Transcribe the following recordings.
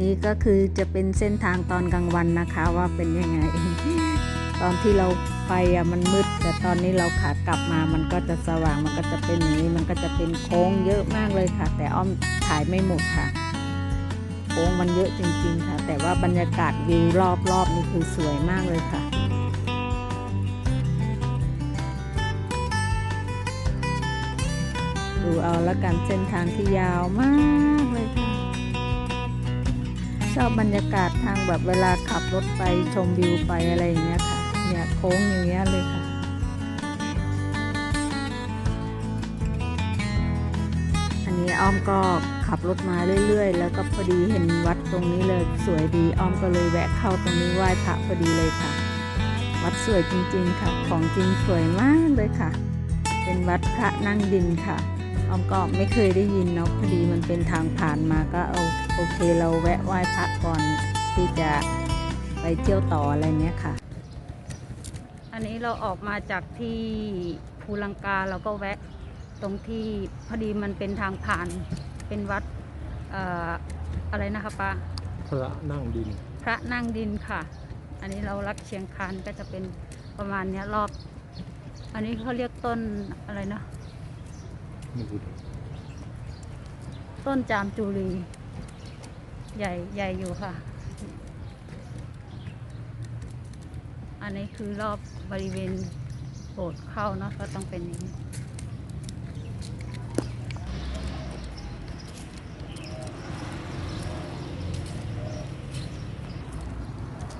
นี่ก็คือจะเป็นเส้นทางตอนกลางวันนะคะว่าเป็นยังไง ตอนที่เราไปอะมันมืด แต่ตอนนี้เราขากลับมามันก็จะสว่างมันก็จะเป็นอย่างนี้มันก็จะเป็นโค้งเยอะมากเลยค่ะ แต่อ้อมถ่ายไม่หมดค่ะ โค้งมันเยอะจริงๆค่ะ แต่ว่าบรรยากาศวิวรอบๆนี่คือสวยมากเลยค่ะดูเอาละกันเส้นทางที่ยาวมากเลยค่ะ ชอบบรรยากาศทางแบบเวลาขับรถไปชมวิวไปอะไรอย่างเงี้ยค่ะ เนี่ยโค้งอย่างเงี้ยเลยค่ะอันนี้อ้อมก็ขับรถมาเรื่อยๆ แล้วก็พอดีเห็นวัดตรงนี้เลยสวยดีอ้อมก็เลยแวะเข้าตรงนี้ไหว้พระพอดีเลยค่ะ วัดสวยจริงๆค่ะ ของจริงสวยมากเลยค่ะ เป็นวัดพระนั่งดินค่ะอ้อมก็ไม่เคยได้ยินเนาะพอดีมันเป็นทางผ่านมาก็เอา โอเคเราแวะไหว้พระก่อนที่จะไปเที่ยวต่ออะไรเนี้ยค่ะ อันนี้เราออกมาจากที่ภูลังกาเราก็แวะตรงที่พอดีมันเป็นทางผ่านเป็นวัดเอ่ออะไรนะคะป้าพระนั่งดิน พระนั่งดินค่ะ อันนี้เรารักเชียงคานก็จะเป็นประมาณเนี้ยรอบ อันนี้เขาเรียกต้นอะไรนะนี่คือต้นจามจุรี ใหญ่ใหญ่อยู่ค่ะ อันนี้คือรอบบริเวณโบสถ์เข้าเนาะก็ต้องเป็นอย่างนี้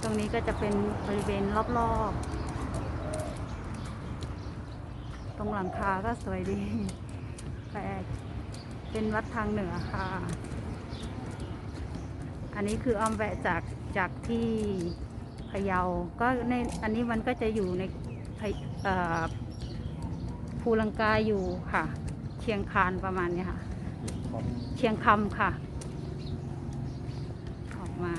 ตรงนี้ก็จะเป็นบริเวณรอบๆ ตรงหลังคาก็สวยดีแปลกเป็นวัดทางเหนือค่ะ อันนี้คืออ้อมแวะจากจากที่พะเยา ก็ในอันนี้มันก็จะอยู่ในภูลังกาอยู่ค่ะ เชียงคานประมาณนี้ค่ะ เชียงคำค่ะ ออกมา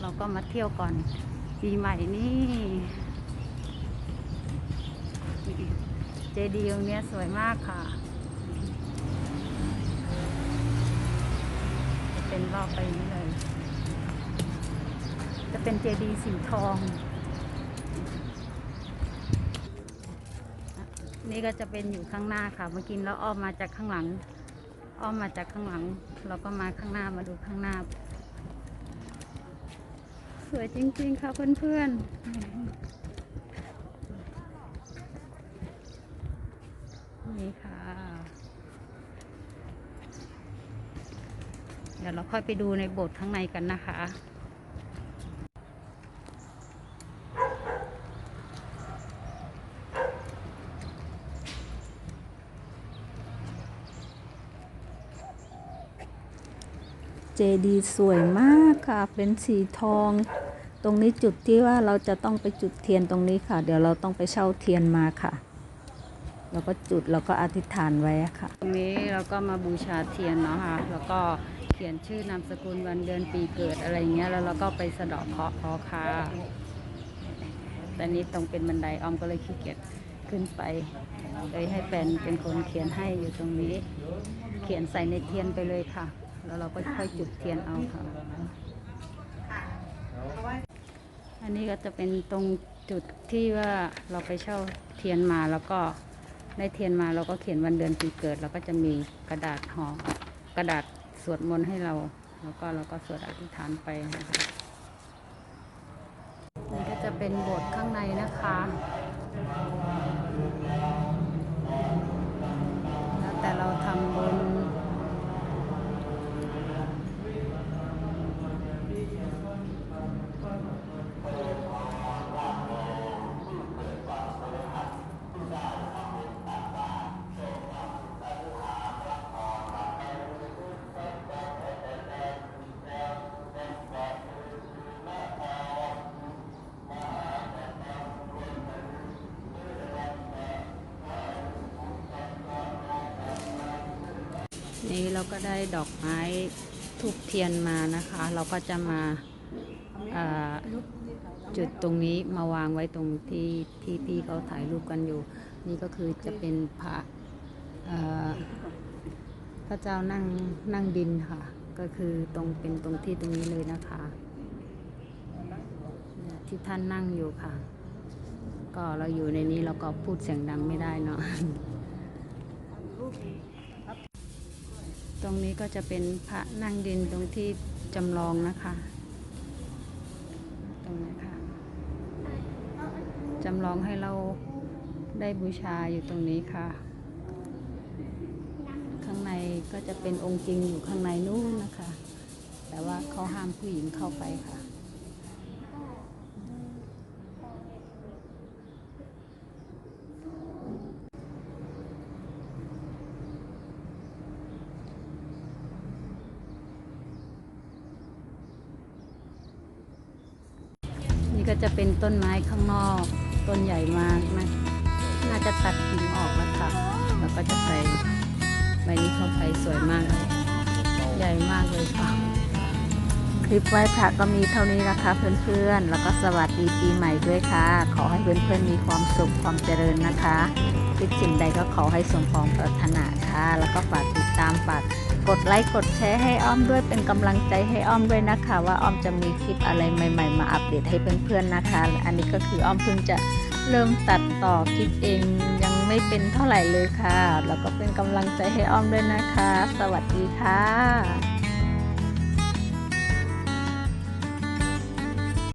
เราก็มาเที่ยวก่อนปีใหม่นี่เจดีย์ตรงเนี้ยสวยมากค่ะ จะ เป็นรอบไปนี้เลย จะเป็นเจดีย์สีทอง นี่ก็จะเป็นอยู่ข้างหน้าค่ะ เมื่อกี้เราอ้อมมาจากข้างหลัง อ้อมมาจากข้างหลัง เราก็มาข้างหน้ามาดูข้างหน้า สวยจริง ๆ ค่ะเพื่อนๆ นี่ค่ะ เดี๋ยวเราค่อยไปดูในโบสถ์ข้างในกันนะคะเจดีสวยมากค่ะ เป็นสีทอง ตรงนี้จุดที่ว่าเราจะต้องไปจุดเทียนตรงนี้ค่ะ เดี๋ยวเราต้องไปเช่าเทียนมาค่ะ แล้วก็จุดแล้วก็อธิษฐานไว้ค่ะ ตรงนี้เราก็มาบูชาเทียนเนาะค่ะ แล้วก็ ขียนชื่อนามสกุลวันเดือนปีเกิดอะไรเงี้ยแล้วเราก็ไปสะเดาะเคาะขอคาแต่นี้ตรงเป็นบันไดออมก็เลยขี้เกียจขึ้นไปเลยให้แฟนเป็นคนเขียนให้อยู่ตรงนี้ เขียนใส่ในเทียนไปเลยค่ะ แล้วเราก็ค่อยจุดเทียนเอาค่ะ อันนี้ก็จะเป็นตรงจุดที่ว่าเราไปเช่าเทียนมาแล้วก็ได้เทียนมาเราก็เขียนวันเดือนปีเกิด แล้วก็จะมีกระดาษห่อกระดาษ สวดมนต์ให้เรา แล้วก็เราก็สวดอธิษฐานไปนะคะนี่ก็จะเป็นโบสถ์ข้างในนะคะ แล้วแต่เราทำบุญ นี่เราก็ได้ดอกไม้ทูบเทียนมานะคะ เราก็จะมาจุดตรงนี้มาวางไว้ตรงที่ที่พี่เขาถ่ายรูปกันอยู่ นี่ก็คือจะเป็นพระพระเจ้านั่งนั่งดินค่ะ ก็คือตรงเป็นตรงที่ตรงนี้เลยนะคะที่ท่านนั่งอยู่ค่ะ ก็เราอยู่ในนี้เราก็พูดเสียงดังไม่ได้เนาะ ตรงนี้ก็จะเป็นพระนั่งดินตรงที่จำลองนะคะ ตรงนี้ค่ะจำลองให้เราได้บูชาอยู่ตรงนี้ค่ะ ข้างในก็จะเป็นองค์จริงอยู่ข้างในนู้นนะคะ แต่ว่าเขาห้ามผู้หญิงเข้าไปค่ะ นี่ ก็จะเป็นต้นไม้ข้างนอก ต้นใหญ่มากนะ น่าจะตัดกิ่งออกแล้วค่ะ แล้วก็จะใส่ใบนี้เข้าไปสวยมากเลยใหญ่มากเลยค่ะ คลิปไหว้พระก็มีเท่านี้นะคะเพื่อนๆ แล้วก็สวัสดีปีใหม่ด้วยค่ะ ขอให้เพื่อนๆมีความสุขความเจริญนะคะคิดสิ่งใดก็ขอให้สมปองปรารถนาค่ะ แล้วก็ฝากติดตามฝาก กดไลค์กดแชร์ให้อ้อมด้วยเป็นกำลังใจให้อ้อมด้วยนะคะ ว่าอ้อมจะมีคลิปอะไรใหม่ ๆ มาอัปเดตให้เพื่อนๆนะคะ อันนี้ก็คืออ้อมเพิ่งจะเริ่มตัดต่อคลิปเองยังไม่เป็นเท่าไหร่เลยค่ะ แล้วก็เป็นกำลังใจให้อ้อมด้วยนะคะ สวัสดีค่ะ